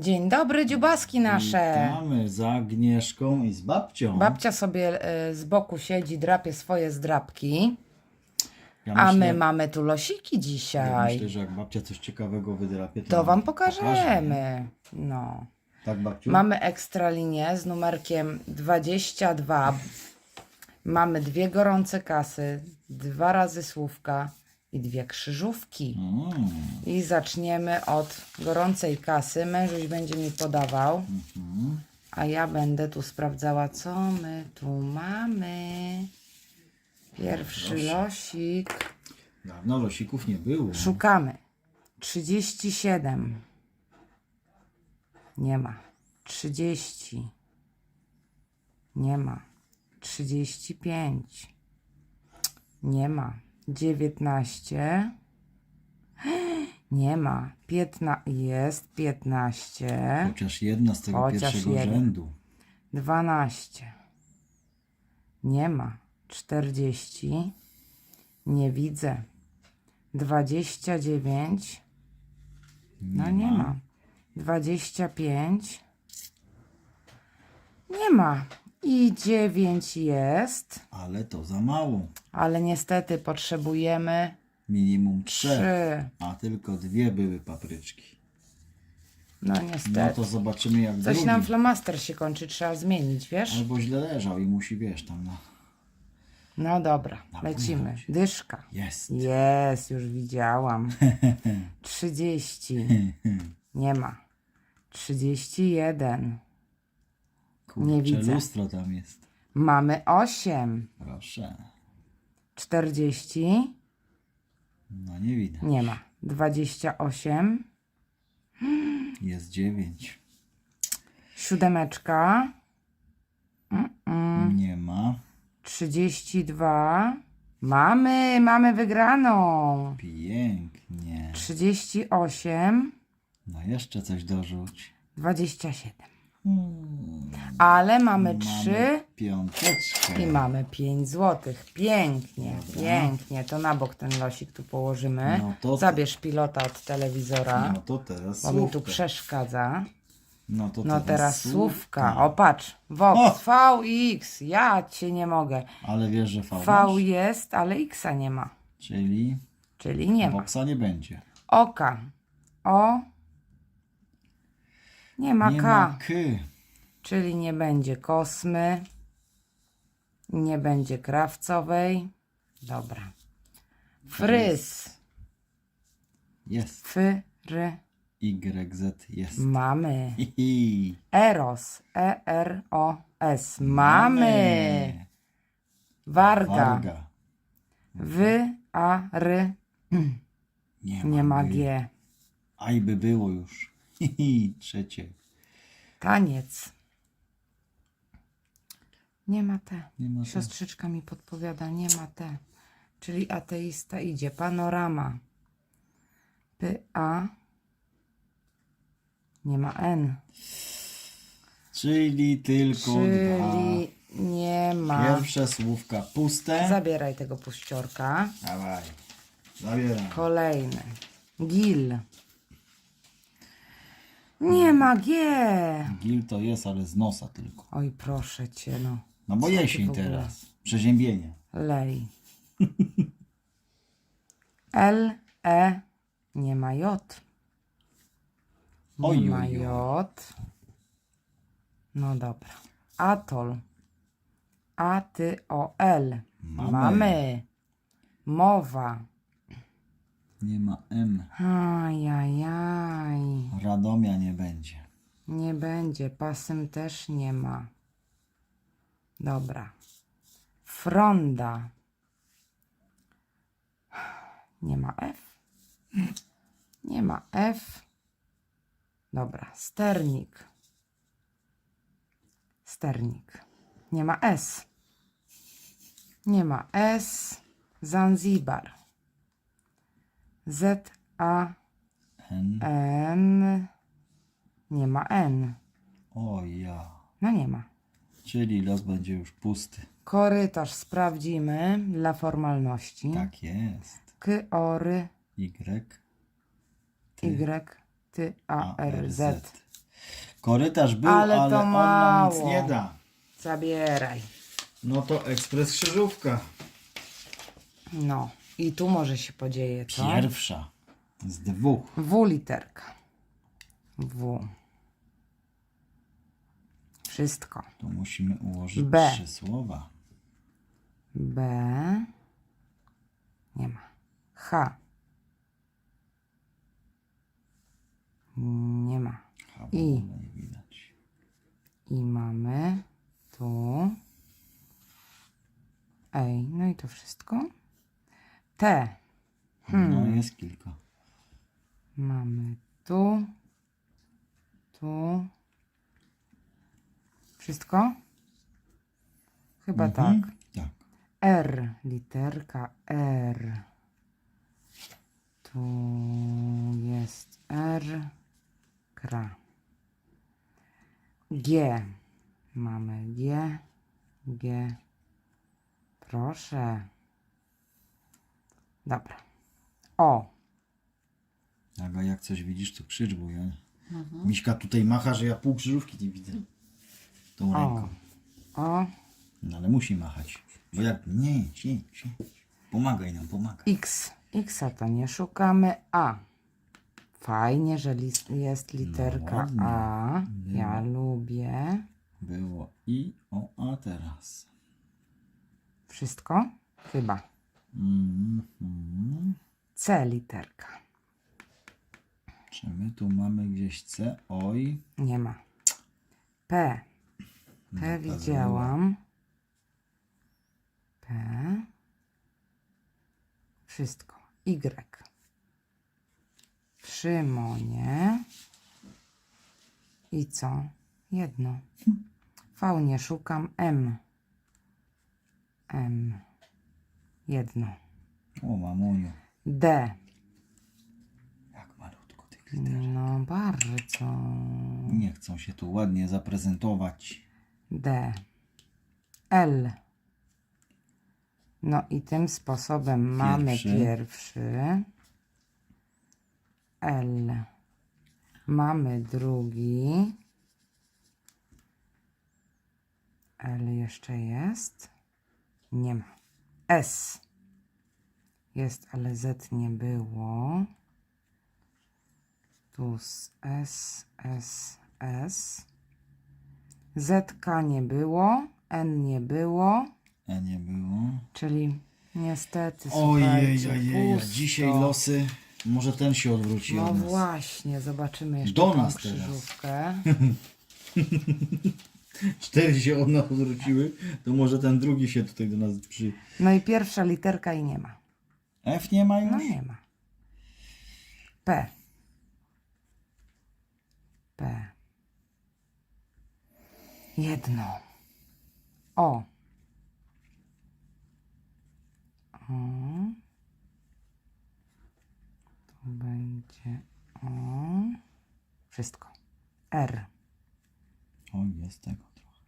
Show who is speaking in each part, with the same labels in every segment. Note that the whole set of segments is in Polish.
Speaker 1: Dzień dobry, dziubaski nasze.
Speaker 2: Witamy z Agnieszką i z babcią.
Speaker 1: Babcia sobie e, z boku siedzi, drapie swoje zdrapki,
Speaker 2: ja
Speaker 1: a
Speaker 2: myślę,
Speaker 1: my mamy tu losiki
Speaker 2: ja
Speaker 1: dzisiaj.
Speaker 2: myślę, że jak babcia coś ciekawego wydrapie, to,
Speaker 1: To wam
Speaker 2: nam
Speaker 1: pokażemy. No.
Speaker 2: Tak, babciu?
Speaker 1: Mamy ekstralinię z numerkiem 22. Mamy dwie gorące kasy, dwa razy słówka i dwie krzyżówki.
Speaker 2: Mm,
Speaker 1: I zaczniemy od gorącej kasy. Mężuś będzie mi podawał,
Speaker 2: mhm.
Speaker 1: a ja będę tu sprawdzała, co my tu mamy. Pierwszy losik.
Speaker 2: Dawno losików nie było.
Speaker 1: Szukamy. 37. Nie ma. 30. Nie ma. 35. Nie ma. 19. Nie ma. 15. Jest 15.
Speaker 2: Chociaż jedna z tego
Speaker 1: Chociaż
Speaker 2: pierwszego rzędu.
Speaker 1: 12. Nie ma. 40. Nie widzę. 29. No nie ma. 25. Nie ma. I 9 jest,
Speaker 2: Ale to za mało.
Speaker 1: ale niestety potrzebujemy
Speaker 2: Minimum trzech.
Speaker 1: 3.
Speaker 2: A tylko dwie były papryczki.
Speaker 1: No
Speaker 2: No
Speaker 1: niestety.
Speaker 2: to zobaczymy jak
Speaker 1: Coś
Speaker 2: drugi.
Speaker 1: nam flamaster się kończy, trzeba zmienić, wiesz?
Speaker 2: Albo źle leżał i musi, wiesz, tam na...
Speaker 1: No dobra, lecimy. Dyszka.
Speaker 2: Jest.
Speaker 1: Jest, już widziałam. 30. Nie ma. 31.
Speaker 2: Kurczę,
Speaker 1: Nie widzę.
Speaker 2: lustro tam jest.
Speaker 1: Mamy 8.
Speaker 2: Proszę.
Speaker 1: 40.
Speaker 2: No nie widać.
Speaker 1: Nie ma. 28.
Speaker 2: Jest dziewięć.
Speaker 1: Siódemeczka.
Speaker 2: Nie ma.
Speaker 1: 32. Mamy, mamy wygraną.
Speaker 2: Pięknie.
Speaker 1: 38.
Speaker 2: No jeszcze coś dorzuć.
Speaker 1: 27. Ale mamy 3.
Speaker 2: Mamy piąteczkę.
Speaker 1: I mamy 5 złotych. Pięknie, pięknie. To na bok ten losik tu położymy.
Speaker 2: No to-
Speaker 1: Zabierz pilota od telewizora,
Speaker 2: No to teraz
Speaker 1: bo mi tu
Speaker 2: słówka.
Speaker 1: przeszkadza.
Speaker 2: No to
Speaker 1: No teraz
Speaker 2: słówka.
Speaker 1: O patrz, Vox, VX. Ja cię nie mogę.
Speaker 2: Ale wiesz, że V,
Speaker 1: V
Speaker 2: masz?
Speaker 1: jest, ale X nie ma.
Speaker 2: Czyli
Speaker 1: Czyli nie ma.
Speaker 2: boksa nie będzie.
Speaker 1: Oka. O. Nie ma
Speaker 2: Nie
Speaker 1: K.
Speaker 2: ma K.
Speaker 1: Czyli nie będzie kosmy. Nie będzie krawcowej. Dobra. Fryz.
Speaker 2: Jest.
Speaker 1: F, R,
Speaker 2: YZ jest.
Speaker 1: mamy.
Speaker 2: Hihi.
Speaker 1: Eros, E, R, O, S, mamy. Warga,
Speaker 2: Warga.
Speaker 1: W, A, R,
Speaker 2: Nie,
Speaker 1: nie ma
Speaker 2: G.
Speaker 1: G.
Speaker 2: Aj by było już. Trzecie.
Speaker 1: Taniec. Nie ma T.
Speaker 2: Nie ma T.
Speaker 1: Siostrzyczka mi podpowiada, nie ma T. Czyli ateista idzie. Panorama. P, A. Nie ma N.
Speaker 2: Czyli tylko dwa.
Speaker 1: Czyli nie ma.
Speaker 2: Pierwsze słówka puste.
Speaker 1: Zabieraj tego puściorka.
Speaker 2: Dawaj. Zabieram.
Speaker 1: Kolejny. Gil. Nie ma G.
Speaker 2: Gil to jest, ale z nosa tylko.
Speaker 1: Oj, proszę cię, no.
Speaker 2: No bo
Speaker 1: Co ty
Speaker 2: jesień
Speaker 1: ogóle?
Speaker 2: teraz. Przeziębienie.
Speaker 1: Lej. L, E. Nie ma J. Nie
Speaker 2: Oj,
Speaker 1: ma
Speaker 2: oj, oj.
Speaker 1: J. No dobra. Atol. A, ty, o, L.
Speaker 2: Mamy.
Speaker 1: Mowa.
Speaker 2: Nie ma M.
Speaker 1: Ajajaj.
Speaker 2: Radomia nie będzie.
Speaker 1: Nie będzie. Pasem też nie ma. Dobra. Fronda. Nie ma F. Nie ma F. Dobra. Sternik. Sternik. Nie ma S. Nie ma S. Zanzibar. Z, A,
Speaker 2: N.
Speaker 1: N. Nie ma N.
Speaker 2: O ja.
Speaker 1: No nie ma.
Speaker 2: Czyli los będzie już pusty.
Speaker 1: Korytarz sprawdzimy dla formalności.
Speaker 2: Tak jest.
Speaker 1: K, O, R,
Speaker 2: Y.
Speaker 1: Y, T, A, R. Z.
Speaker 2: Korytarz był,
Speaker 1: Ale
Speaker 2: ale,
Speaker 1: to
Speaker 2: on nam nic
Speaker 1: mało.
Speaker 2: nie da.
Speaker 1: Zabieraj.
Speaker 2: No to ekspres krzyżówka.
Speaker 1: No. I tu może się podzieje, co?
Speaker 2: Pierwsza z dwóch.
Speaker 1: W literka. W. Wszystko.
Speaker 2: Tu musimy ułożyć
Speaker 1: B.
Speaker 2: trzy słowa.
Speaker 1: B. Nie ma. H. Nie ma. I.
Speaker 2: ogóle nie widać.
Speaker 1: I mamy tu. Ej, no i to wszystko. T. Hmm.
Speaker 2: No jest kilka.
Speaker 1: Mamy tu. Tu. Wszystko? Chyba
Speaker 2: Mhm.
Speaker 1: tak.
Speaker 2: Tak.
Speaker 1: R, literka R. Tu jest R. Kra. G. Mamy G. G. Proszę. Dobra. O.
Speaker 2: Aga, jak coś widzisz, to krzycz, bo ja... Miśka tutaj macha, że ja pół krzyżówki nie widzę. Tą
Speaker 1: O.
Speaker 2: ręką.
Speaker 1: O.
Speaker 2: No ale musi machać. Bo jak... Nie, nie, nie. Pomagaj nam, pomagaj.
Speaker 1: X. X to nie szukamy. A. Fajnie, że lis- jest literka
Speaker 2: ładnie.
Speaker 1: A. Ja lubię.
Speaker 2: Było i o, a teraz.
Speaker 1: Wszystko? Chyba. C literka.
Speaker 2: Czy my tu mamy gdzieś C? Oj.
Speaker 1: Nie ma. P. P widziałam. P. Wszystko. Y. Szymonie. I co? Jedno. V nie szukam. M. M. Jedno.
Speaker 2: O, mamuniu.
Speaker 1: D.
Speaker 2: Jak malutko tych liter.
Speaker 1: No bardzo.
Speaker 2: Nie chcą się tu ładnie zaprezentować.
Speaker 1: D. L. No i tym sposobem mamy
Speaker 2: Pierwszy.
Speaker 1: pierwszy. L. Mamy drugi. L jeszcze jest. Nie ma. S. Jest, ale Z nie było. Tu z S, S, S. ZK nie było, N nie było,
Speaker 2: E nie było.
Speaker 1: czyli niestety
Speaker 2: Ojej,
Speaker 1: słuchajcie,
Speaker 2: ojej,
Speaker 1: pusto.
Speaker 2: dzisiaj losy. Może ten się odwróci
Speaker 1: No
Speaker 2: od nas.
Speaker 1: właśnie, zobaczymy jeszcze
Speaker 2: Do
Speaker 1: tą
Speaker 2: nas teraz.
Speaker 1: krzyżówkę.
Speaker 2: Cztery się od nas odwróciły, to może ten drugi się tutaj do nas przy...
Speaker 1: No i pierwsza literka i nie ma.
Speaker 2: F nie ma już?
Speaker 1: No nie ma. P. P. Jedno. O. O. Tu będzie O. Wszystko. R.
Speaker 2: O, jest tego trochę.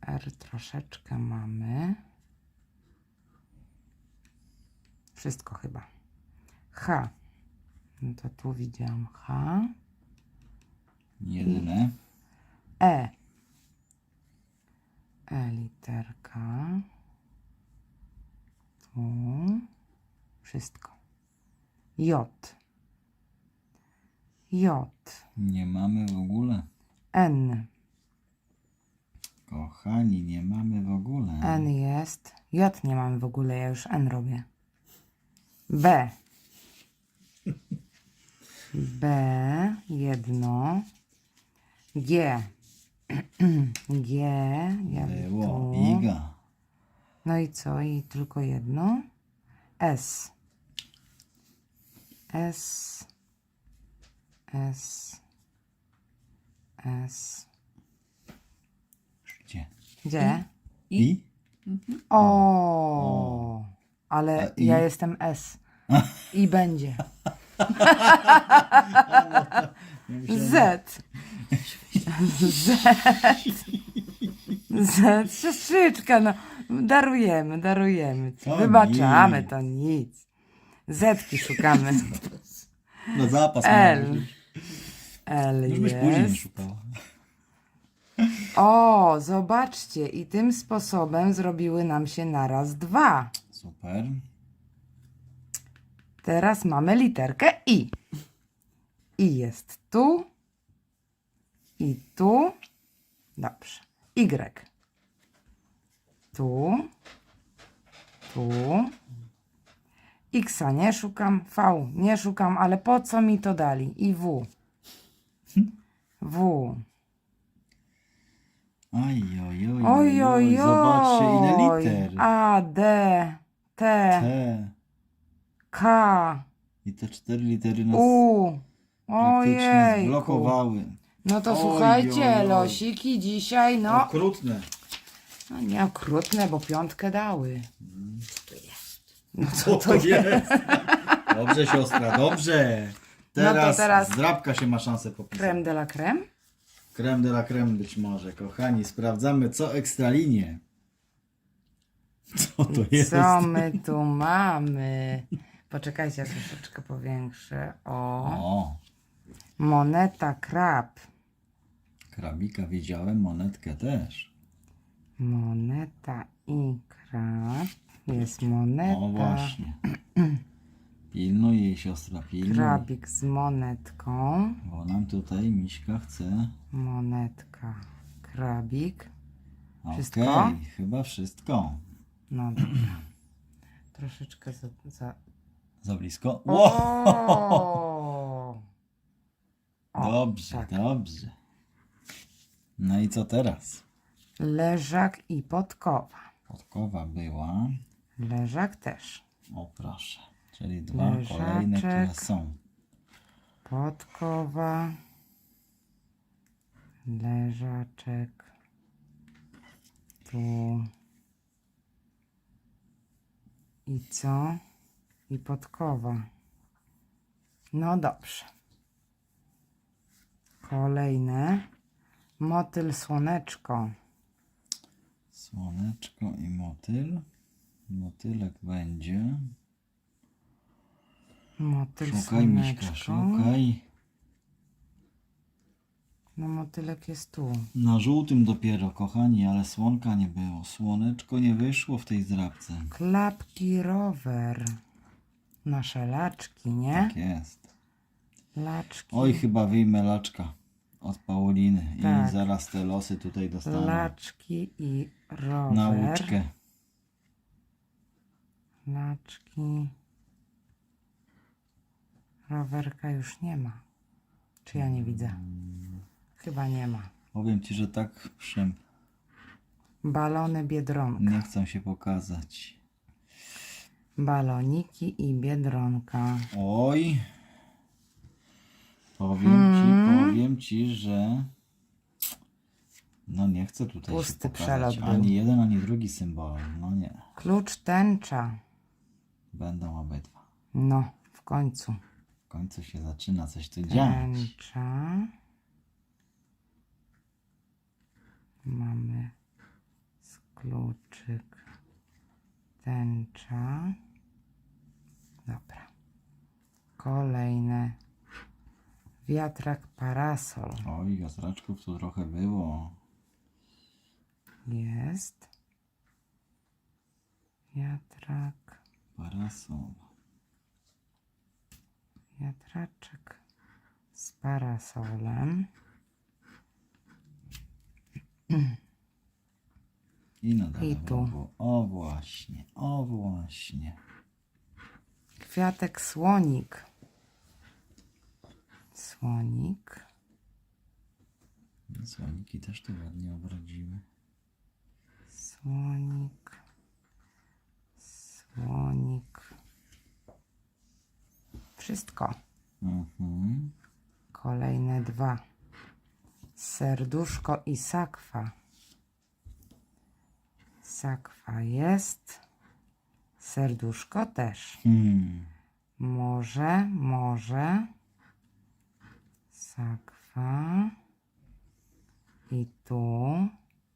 Speaker 1: R troszeczkę mamy. Wszystko chyba. H. No to tu widziałam H.
Speaker 2: Jedyne.
Speaker 1: E. E literka. Tu. Wszystko. J. J.
Speaker 2: Nie mamy w ogóle.
Speaker 1: N.
Speaker 2: Kochani, nie mamy w ogóle.
Speaker 1: N jest. J nie mamy w ogóle, ja już N robię. B. B. Jedno. G. G. Ja
Speaker 2: Było.
Speaker 1: tu.
Speaker 2: Iga.
Speaker 1: No i co? I tylko jedno. S. S. S. S.
Speaker 2: Gdzie?
Speaker 1: Gdzie?
Speaker 2: I?
Speaker 1: O, ale
Speaker 2: A i?
Speaker 1: ja jestem S. I będzie. Z. Z. Z. Siostrzyczka, no. Darujemy, darujemy. Wybaczamy, to nic. Zetki szukamy.
Speaker 2: No zapas.
Speaker 1: L. L
Speaker 2: Już byś później
Speaker 1: jest.
Speaker 2: szukała.
Speaker 1: O, zobaczcie, i tym sposobem zrobiły nam się naraz dwa.
Speaker 2: Super.
Speaker 1: Teraz mamy literkę I. I jest tu. I tu. Dobrze. Y. Tu. Tu. Xa nie szukam. V nie szukam, ale po co mi to dali? I W. W.
Speaker 2: Oj, oj, oj,
Speaker 1: Oj, oj,
Speaker 2: Zobaczcie ile liter.
Speaker 1: A, D, T,
Speaker 2: T.
Speaker 1: K,
Speaker 2: I te cztery litery nas
Speaker 1: U.
Speaker 2: praktycznie
Speaker 1: Ojej.
Speaker 2: zblokowały.
Speaker 1: No to
Speaker 2: Oj,
Speaker 1: słuchajcie,
Speaker 2: oj, oj.
Speaker 1: losiki dzisiaj, no,
Speaker 2: Okrutne.
Speaker 1: no nie okrutne, bo piątkę dały. No
Speaker 2: Co to jest? Dobrze, siostra, dobrze. Teraz,
Speaker 1: No to teraz-
Speaker 2: zdrabka się ma szansę popisać.
Speaker 1: Creme de la creme.
Speaker 2: Creme de la creme być może. Kochani, sprawdzamy co ekstralinie. Co to jest?
Speaker 1: Co my tu mamy? Poczekajcie, ja troszeczkę powiększę. O,
Speaker 2: O,
Speaker 1: moneta krab.
Speaker 2: krabika widziałem, monetkę też.
Speaker 1: Moneta i krab. Jest moneta.
Speaker 2: O właśnie. Pilnuj jej siostra, pilnuj.
Speaker 1: Krabik z monetką.
Speaker 2: Bo nam tutaj Miśka chce.
Speaker 1: Monetka, krabik.
Speaker 2: Okej,
Speaker 1: Wszystko?
Speaker 2: chyba wszystko.
Speaker 1: No dobra. Troszeczkę za... za...
Speaker 2: Za blisko?
Speaker 1: O! O,
Speaker 2: Dobrze,
Speaker 1: tak.
Speaker 2: dobrze. No i co teraz?
Speaker 1: Leżak i podkowa.
Speaker 2: Podkowa była.
Speaker 1: Leżak też.
Speaker 2: O proszę. Czyli dwa kolejne, które są.
Speaker 1: Podkowa. Leżaczek. Tu. I co? I podkowa. No dobrze. Kolejne. Motyl słoneczko.
Speaker 2: Słoneczko i motyl. Motylek będzie.
Speaker 1: Motyl
Speaker 2: Szukaj, Miśka,
Speaker 1: słoneczko.
Speaker 2: szukaj.
Speaker 1: No motylek jest tu.
Speaker 2: Na żółtym dopiero, kochani, ale słonka nie było. Słoneczko nie wyszło w tej zdrabce.
Speaker 1: Klapki rower. Nasze laczki, nie?
Speaker 2: Tak jest.
Speaker 1: Laczki.
Speaker 2: Oj, chyba wyjmę laczka od Pauliny
Speaker 1: Tak.
Speaker 2: i zaraz te losy tutaj dostanę.
Speaker 1: Laczki i rower.
Speaker 2: Nauczkę.
Speaker 1: Laczki. Rowerka już nie ma. Czy ja nie widzę? Chyba nie ma.
Speaker 2: Powiem ci, że tak przem
Speaker 1: Balony biedronka.
Speaker 2: nie chcą się pokazać.
Speaker 1: Baloniki i biedronka.
Speaker 2: Oj. Powiem ci,
Speaker 1: Hmm.
Speaker 2: powiem ci, że no nie chcę tutaj
Speaker 1: Pusty
Speaker 2: się pokazać.
Speaker 1: przelot był.
Speaker 2: Ani jeden, ani drugi symbol. No nie.
Speaker 1: Klucz tęcza.
Speaker 2: Będą obydwa.
Speaker 1: No, w końcu.
Speaker 2: W końcu się zaczyna coś tu dziać.
Speaker 1: Tęcza. Mamy z kluczyk. Tęcza. Dobra. Kolejne. Wiatrak parasol.
Speaker 2: Oj, wiatraczków tu trochę było.
Speaker 1: Jest. Wiatrak.
Speaker 2: Parasol.
Speaker 1: Wiatraczek z parasolem.
Speaker 2: I nadal.
Speaker 1: I tu.
Speaker 2: O właśnie, o właśnie.
Speaker 1: Kwiatek słonik. Słonik.
Speaker 2: Słoniki też tu ładnie obrodziły.
Speaker 1: Słonik. Słonik. Wszystko.
Speaker 2: Mhm.
Speaker 1: Kolejne dwa. Serduszko i sakwa. Sakwa jest. Serduszko też.
Speaker 2: Hmm.
Speaker 1: Może, może. Sakwa. I tu.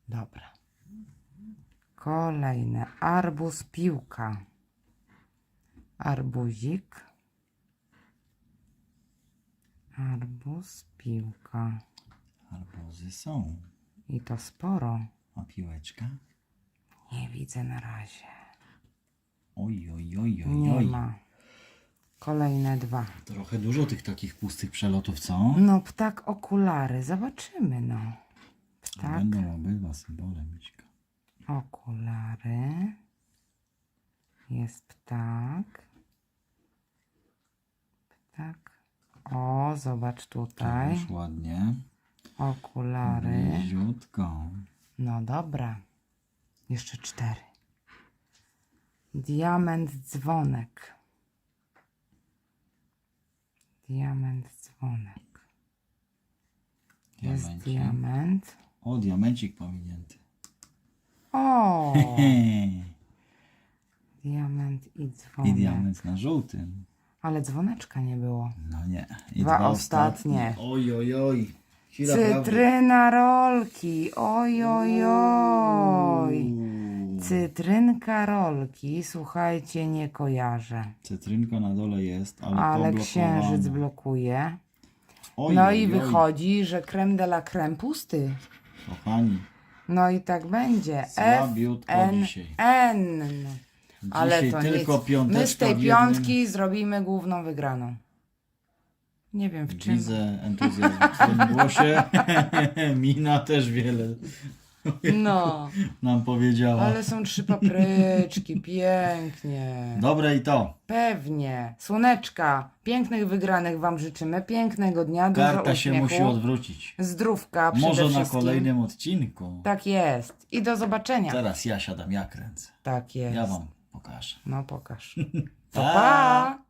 Speaker 1: Dobra. Kolejne. Arbuz, piłka. Arbuzik. Arbuz, piłka.
Speaker 2: Arbuzy są.
Speaker 1: I to sporo.
Speaker 2: A piłeczka?
Speaker 1: Nie widzę na razie.
Speaker 2: Oj, oj, oj, oj,
Speaker 1: Nie
Speaker 2: oj.
Speaker 1: ma. Kolejne dwa.
Speaker 2: Trochę dużo tych takich pustych przelotów, co?
Speaker 1: No, ptak okulary. Zobaczymy, no. Ptak,
Speaker 2: Będą obydwa symbole, Miśka.
Speaker 1: okulary. Jest ptak. Ptak. O, zobacz tutaj.
Speaker 2: Już ładnie.
Speaker 1: Okulary.
Speaker 2: Bliziutko.
Speaker 1: No dobra. Jeszcze cztery. Diament dzwonek. Diament dzwonek. Jest
Speaker 2: Diamencik.
Speaker 1: diament.
Speaker 2: O, diamencik pominięty.
Speaker 1: O! Diament i
Speaker 2: I
Speaker 1: dzwonek.
Speaker 2: diament na żółtym.
Speaker 1: Ale dzwoneczka nie było.
Speaker 2: No nie. I
Speaker 1: Dwa ostatnie.
Speaker 2: Oj, oj, oj. Chwila.
Speaker 1: Cytryna rolki. Oj, oj, oj. Cytrynka rolki. Słuchajcie, nie kojarzę.
Speaker 2: Cytrynko na dole jest, ale,
Speaker 1: Ale księżyc blokuje.
Speaker 2: Oj,
Speaker 1: No i
Speaker 2: oj.
Speaker 1: wychodzi, że creme de la creme pusty.
Speaker 2: Kochani,
Speaker 1: No i tak będzie. F,
Speaker 2: Słabiutko
Speaker 1: N,
Speaker 2: dzisiaj.
Speaker 1: N. Ale
Speaker 2: dzisiaj
Speaker 1: to
Speaker 2: tylko
Speaker 1: nic.
Speaker 2: piąteczka
Speaker 1: My z tej
Speaker 2: w jednym.
Speaker 1: piątki zrobimy główną wygraną. Nie wiem w czym.
Speaker 2: Widzę entuzjazm w twoim głosie. Mina też wiele
Speaker 1: No,
Speaker 2: nam powiedziała.
Speaker 1: ale są trzy papryczki, pięknie.
Speaker 2: Dobre i to.
Speaker 1: Pewnie. Słoneczka, pięknych wygranych Wam życzymy, pięknego dnia, dużo
Speaker 2: Karta się
Speaker 1: uśmiechu,
Speaker 2: musi odwrócić.
Speaker 1: zdrówka przede
Speaker 2: Może na
Speaker 1: wszystkim.
Speaker 2: kolejnym odcinku.
Speaker 1: Tak jest. I do zobaczenia.
Speaker 2: Teraz ja siadam, ja kręcę.
Speaker 1: Tak jest.
Speaker 2: Ja wam pokażę.
Speaker 1: No pokaż.
Speaker 2: Pa!
Speaker 1: pa!